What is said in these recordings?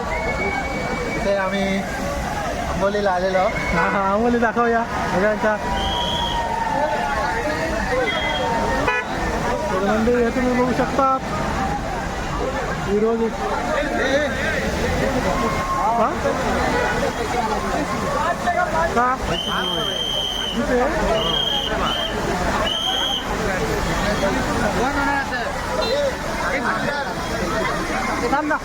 इथे आम्ही आंबोलीला आलेलो हा हा आम्हाला दाखवूया सगळ्यांच्या तर मंडळी हे तुम्ही बघू शकता विरोधी हा? का इथे? थांब ना.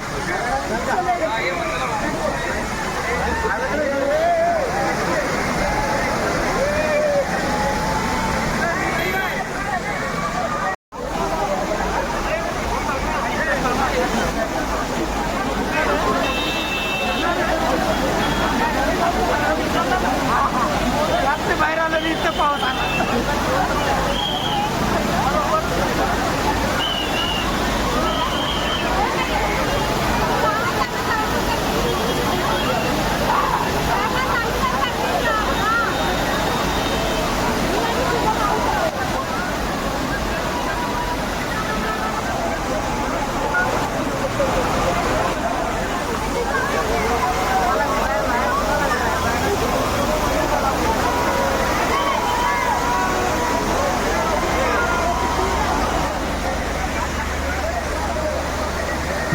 बाहेर आलं मी इथं पावत आला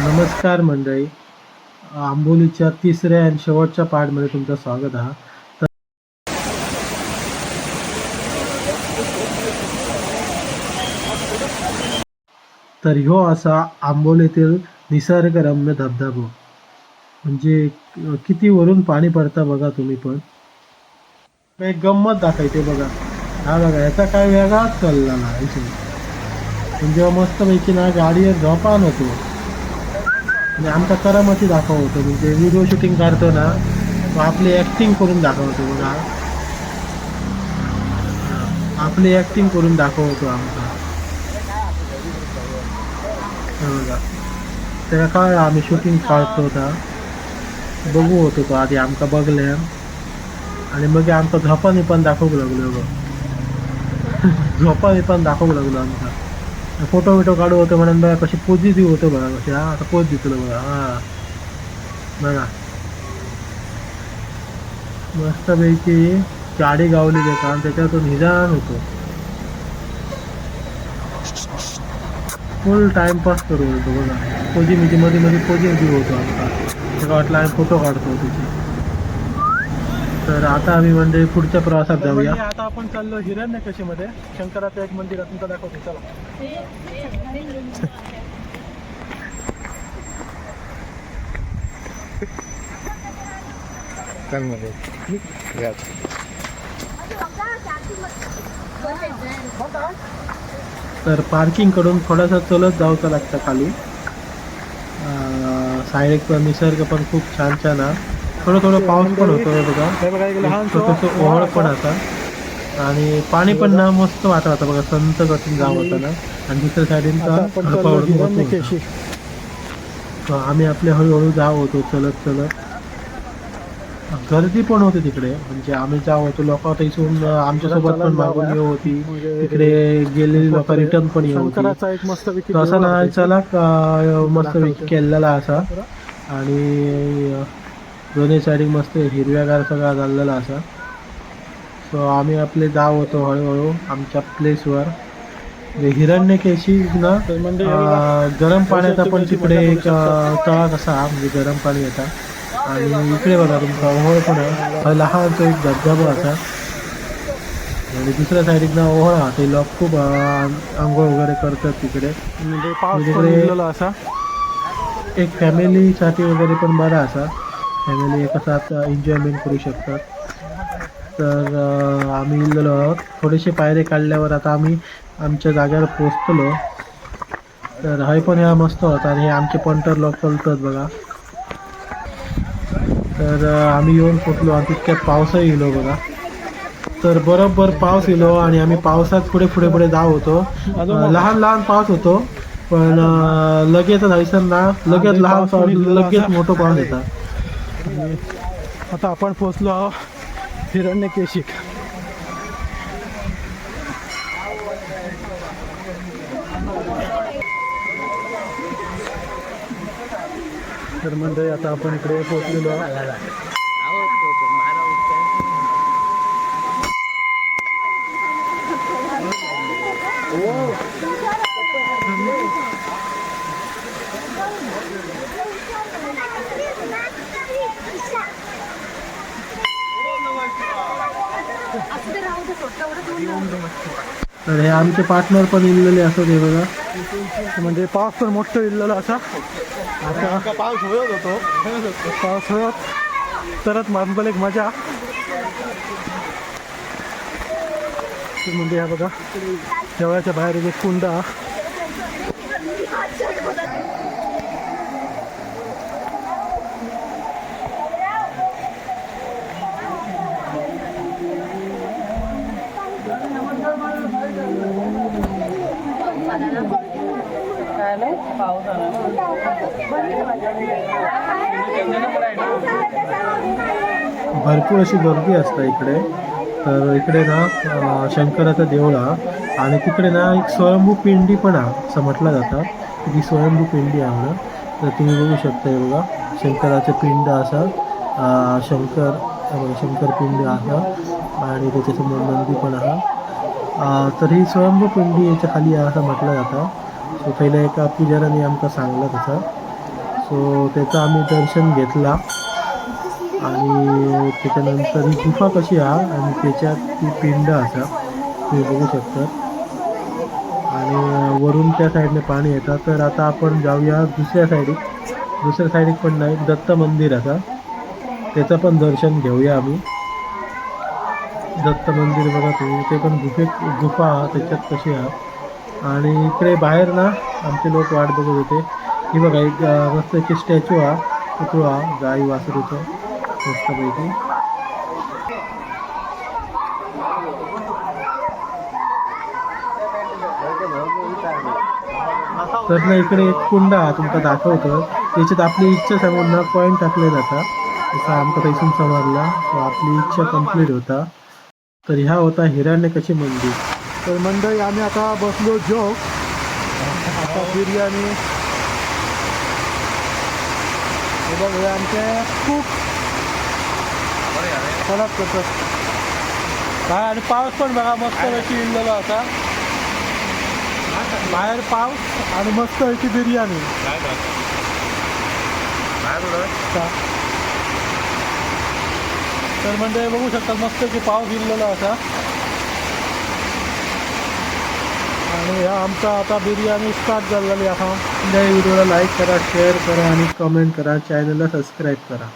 नमस्कार मंडळी. आंबोलीच्या तिसऱ्या आणि शेवटच्या पार्टमध्ये तुमचं स्वागत आहे. तर ह्यो असा आंबोलीतील निसर्गरम्य धबधबो. म्हणजे किती वरून पाणी पडतं बघा तुम्ही पण. एक गंमत दाखवते बघा. हा बघा याचा काय वेगळाच चालला ना म्हणजे मस्तपैकी ना गाडीवर झोपान होतो आणि आमचा करामती दाखवतो. म्हणजे व्हिडिओ शूटिंग करतो ना आपली ॲक्टिंग करून दाखवतो बघा. आपली ॲक्टिंग करून दाखवतो आमचा. हे बघा. तेव्हा काय आम्ही शूटिंग काढतो होता बघू होतो तो आधी आमका बघल्या आणि मग आमकां झोपाने पण दाखवू लागलो बघ. झोपाने पण दाखवू लागलो आमकां फोटो बिटो काढू होतो म्हणून बघा कशी पोजी देऊ होतो बघा कशी. हा आता पोज देतो बघा. हा. बघा. मस्तपैकी गाडी गावली देता आणि त्याच्यातून निदान होतो. फुल टाइमपास करू होतो बघा. पोजी मिजी मध्ये मध्ये पोजी देऊ होतो आता त्याला वाटलं आम्ही फोटो काढतो तिथे तर आता आम्ही म्हणजे पुढच्या प्रवासात जाऊया. आता आपण चाललो हिरण्यकशीमध्ये. शंकराचं एक मंदिर तुमचं दाखवतो. चला. तर पार्किंगकडून थोडंसं चलत जावचं लागतं खाली. साईड पण निसर्ग पण खूप छान छान आहे. थोडं थोडं पाऊस पण होतो बघा. छोटंसं ओहळ पण आता. आणि पाणी पण ना मस्त वाटत होतं बघा संत गतीन जाव होतं ना. आणि दुसऱ्या साईडीन आम्ही आपले हळूहळू जाव होतो चलत चलत. गर्दी पण होती तिकडे. म्हणजे आम्ही जाव होतो लोक इथून आमच्यासोबत पण मागून येऊ होती. तिकडे गेलेली लोक रिटर्न पण येऊ होती. असा ना चला मस्त केलेला असा. आणि दोन्ही साईडीक मस्त हिरव्यागार सगळा झालेला असा. सो आम्ही आपले जाव होतो हळूहळू आमच्या प्लेसवर हिरण्यकेशी ना अं, गरम पाण्याचा पण तिकडे एक तळा कसा म्हणजे गरम पाणी येतात आणि इकडे बघा तुमचा ओहळ पण आहे. हा लहान तो एक धबधबा असा आणि दुसऱ्या साईडीक ना ओहळ हा ते लोक खूप आंघोळ वगैरे करतात तिकडे. म्हणजे उरलेला असा. एक फॅमिलीसाठी वगैरे पण बरा असा. फॅमिली एका साथ एन्जॉयमेंट करू शकतात. तर आम्ही इल्लो थोडेसे पायरे काढल्यावर आता आम्ही आमच्या जाग्यावर पोचतलो तर हय पण ह्या मस्त होता आणि हे आमचे पंटर लोक चलतात बघा. तर आम्ही येऊन पोचलो आणि तितक्यात पावसही येलो बघा. तर बरोबर पाऊस येलो आणि आम्ही पावसात पुढे पुढे पुढे जाव होतो. लहान लहान पाऊस होतो. पण लगेच हयसर ना लगेच लहान पाऊस लगेच मोठं पाऊस येतात आणि आता आपण पोचलो आहोत हिरण्यकेशिक तर मंडळी आता आपण इकडे पोहोचलेलो आहोत. हो. तर हे आमचे पार्टनर पण इल्लेले असत हे बघा. म्हणजे पाऊस पण मोठं इलेलं असा. आता पाऊस होत. होतो पाऊस होत तरच मानबल एक मजा. म्हणजे हा बघा देवळाच्या बाहेर एक कुंड भरपूर अशी गर्दी असते इकडे. तर इकडे ना शंकराचं देऊळ हा. आणि तिकडे ना एक स्वयंभू पिंडी पण हा असं म्हटलं जातं. ती स्वयंभू पिंडी आहे म्हणून तर तुम्ही बघू शकता हे बघा. शंकराचं पिंड असं. शंकर शंकर पिंड असा आणि त्याच्यासमोर नंदी पण आहे. तर ही स्वयंभू पिंडी याच्या खाली असं म्हटलं जातं. सो पहिल्या एका पुजाऱ्याने आमकां सांगलं तसं. सो त्याचं आम्ही दर्शन घेतला. आणि त्याच्यानंतर ही गुफा कशी हा? आणि त्याच्यात ती पिंड असा. तुम्ही बघू शकता. आणि वरून त्या साईडने पाणी येतं. तर आता आपण जाऊया दुसऱ्या साईडीक दुसऱ्या साईडीक पण नाही दत्त मंदिर असा. त्याचं पण दर्शन घेऊया आम्ही. दत्त मंदिर बघा तुम्ही. ते पण गुफेत गुफा हा त्याच्यात कशी आहे आणि इकडे बाहेर ना आमचे लोक वाट बघत होते. ही बघा एक मस्त एक स्टॅच्यू हा पुतळा गाई वासरूचं मस्तपैकी. तर ना इकडे एक कुंड हा तुमका दाखवतो. त्याच्यात आपली इच्छा सांगून ना पॉईंट टाकले जातात जसं आमचा थैसून समजला तो आपली इच्छा कंप्लीट होता. तर ह्या होता हिरण्यकशी मंदिर. तर मंडळी आम्ही आता बसलो जोग. आता बिर्याणी. हे बघ हे आमचे खूप फरक करतात काय आणि पाऊस पण बघा मस्त पैकी इल्लेलो असा बाहेर पाऊस आणि मस्त पैकी बिर्याणी? तर म्हणजे बघू शकता मस्त की पाऊस इल्लेला असा आणि आमचा आता बिर्याणी स्टार्ट झालेली आहे. या व्हिडिओला लाईक करा शेअर करा आणि कमेंट करा. चॅनलला सबस्क्राईब करा.